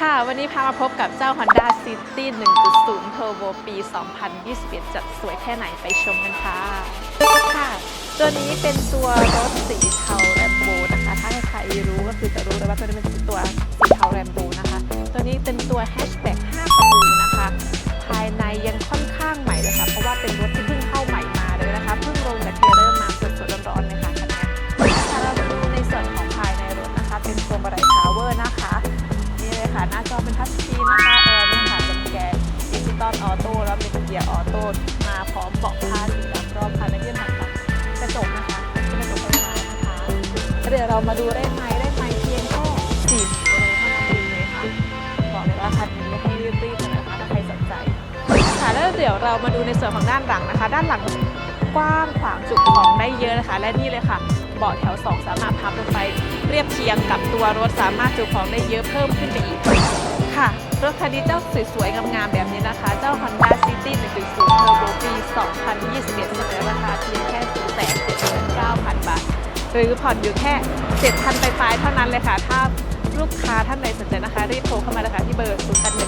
ค่ะ วันนี้พามาพบกับเจ้า Honda City 1.0 Turbo ปี 2021จะสวยแค่ไหนไปชมกันค่ะ ค่ะ ตัวนี้เป็นตัวรถสีเทาแรมโบนะคะ ถ้าใครรู้ก็คือจะรู้เลยว่าตัวนี้เป็นตัวสีเทาแรมโบนะคะ ตัวนี้เป็นตัวแฮชแบ็ก5ประตูนะคะ ภายในยังค่อนข้างใหม่เลยค่ะ เพราะว่าเป็นรถที่เพิ่งเข้าใหม่มาเลยนะคะ เพิ่งลงจากเทเลอร์มาสดๆร้อนๆเลยค่ะคันนี้ค่ะเรามาดูในส่วนของภายในรถนะคะ เป็นตัวบันไดพาวเวอร์นะคะ ค่ะ หน้าจอเป็นทัชสกรีนนะคะแอร์เนี่ยค่ะเป็นแกนดิจิตอลออโต้แล้วเป็นเกียร์ออโต้มาพร้อมเบาะผ้าสีดำรอบคันและที่สำคัญกระจกนะคะเป็นกระจกไฟฟ้านะคะเดี๋ยวเรามาดูได้ไหมได้ไหมเพียงแค่สี่สิบกิโลเท่านั้นเองเลยค่ะบอกเลยว่าคันนี้ให้รีบๆเลยนะคะถ้าใครสนใจค่ะแล้วเดี๋ยวเรามาดูในส่วนของด้านหลังนะคะ ด้านหลังกว้างขวางจุของได้เยอะนะคะ และนี่เลยค่ะ เบาะแถว 2 สามารถพับลงไป เรียบเคียงกับตัวรถสามารถจุของได้เยอะเพิ่มขึ้นไปอีก ค่ะ รถคันนี้เจ้าสวยๆงามๆแบบนี้นะคะ เจ้า Honda City 1.0 Turbo ปี 2021เสนอราคาเพียงแค่479,000 บาท หรือผ่อนอยู่แค่ 7,000ปลายๆเท่านั้นเลยค่ะ ถ้าลูกค้าท่านใดสนใจนะคะ รีบโทรเข้ามาเลยค่ะที่เบอร์0 8